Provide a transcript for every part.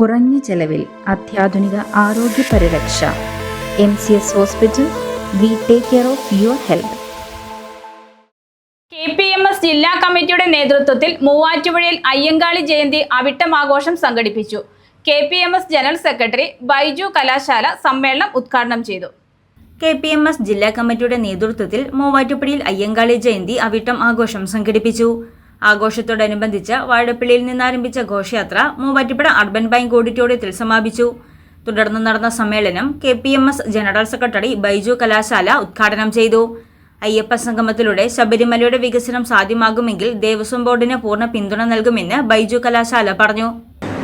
കുറഞ്ഞ ചെലവിൽ അത്യാധുനിക ആരോഗ്യ പരിരക്ഷ. M C S hospital we take care of your health. K P M S ജില്ലാ കമ്മിറ്റിയുടെ നേതൃത്വത്തിൽ മൂവാറ്റുപുഴയിൽ അയ്യങ്കാളി ജയന്തി അവിട്ടമാഘോഷം സംഘടിപ്പിച്ചു. K P M S general secretary Baiju Kalashala സമ്മേളനം ഉദ്ഘാടനം ചെയ്തു. കെ പി എം എസ് ജില്ലാ കമ്മിറ്റിയുടെ നേതൃത്വത്തിൽ മൂവാറ്റുപുഴയിൽ അയ്യങ്കാളി ജയന്തി അവിട്ടം ആഘോഷം സംഘടിപ്പിച്ചു. ആഘോഷത്തോടനുബന്ധിച്ച് വാഴപ്പള്ളിയിൽ നിന്നാരംഭിച്ച ഘോഷയാത്ര മൂവാറ്റുപുഴ അർബൻ ബാങ്ക് ഓഡിറ്റോറിയത്തിൽ സമാപിച്ചു. തുടർന്ന് നടന്ന സമ്മേളനം K P M S general secretary Baiju Kalashala ഉദ്ഘാടനം ചെയ്തു. അയ്യപ്പ സംഗമത്തിലൂടെ ശബരിമലയുടെ വികസനം സാധ്യമാകുമെങ്കിൽ ദേവസ്വം ബോർഡിന് പൂർണ പിന്തുണ നൽകുമെന്ന് ബൈജു കലാശാല പറഞ്ഞു.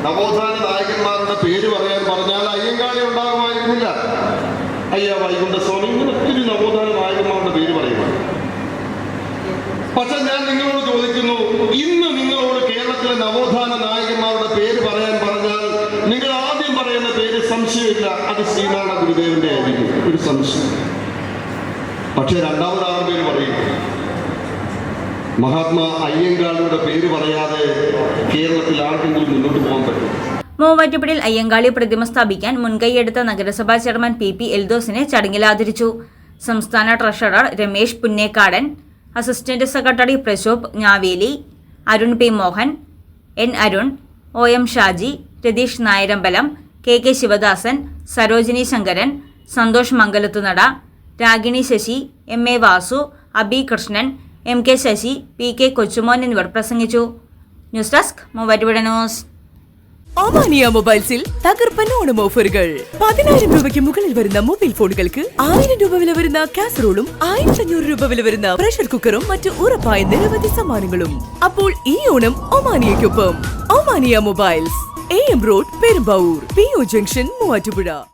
നവോത്ഥാന നായകന്മാരുടെ പേര് പറയാൻ പറഞ്ഞാൽ അയ്യങ്കാളി ഉണ്ടാകുമായിരുന്നില്ല. അയ്യ വൈകുണ്ഠസ്വാമി ഇങ്ങനെ ഒത്തിരി നവോത്ഥാന നായകന്മാരുടെ പേര് പറയുവാൻ. പക്ഷെ ഞാൻ നിങ്ങളോട് ചോദിക്കുന്നു ഇന്ന് നിങ്ങളോട് കേരളത്തിലെ നവോത്ഥാന നായകന്മാരുടെ പേര് പറയാൻ പറഞ്ഞാൽ നിങ്ങൾ ആദ്യം പറയുന്ന പേര് സംശയമില്ല അത് ശ്രീനാരായണ ഗുരുദേവന്റെ ആയിരിക്കും ഒരു സംശയം. പക്ഷെ രണ്ടാമത് ആറ് പേര് പറയും. മഹാത്മാ അയ്യങ്കാളിയുടെ പേര് പറയാതെ കേരളത്തിൽ ആർക്കെങ്കിലും മുന്നോട്ട് പോകാൻ പറ്റും? മൂവാറ്റുപുഴയിൽ അയ്യങ്കാളി പ്രതിമ സ്ഥാപിക്കാൻ മുൻകൈയെടുത്ത നഗരസഭാ ചെയർമാൻ പി പി എൽദോസിനെ ചടങ്ങിൽ ആദരിച്ചു. സംസ്ഥാന treasurer Ramesh Punnekkadan assistant secretary Prashobh Njaveli Arun P Mohan N Arun O M Shaji Ratheesh Nayarambalam K K Sivadasan Sarojini Sankaran Santhosh Mangalathunada Ragini Sasi M A Vasu Abi Krishnan M K Sasi P K Kochumon എന്നിവർ പ്രസംഗിച്ചു. News desk Muvattupuzha news. Omania മൊബൈൽസിൽ തകർപ്പൻ ഓണം ഓഫറുകൾ. പതിനായിരം രൂപയ്ക്ക് മുകളിൽ വരുന്ന mobile ഫോണുകൾക്ക് ആയിരം രൂപ വില വരുന്ന കാസറോളും ആയിരത്തി അഞ്ഞൂറ് രൂപ വില വരുന്ന പ്രഷർ കുക്കറും മറ്റു ഉറപ്പായ നിരവധി സമ്മാനങ്ങളും. അപ്പോൾ ഈ Onam ഒമാനിയയ്ക്കൊപ്പം Omania mobiles. A M road Perumbavoor. P O junction Muvattupuzha.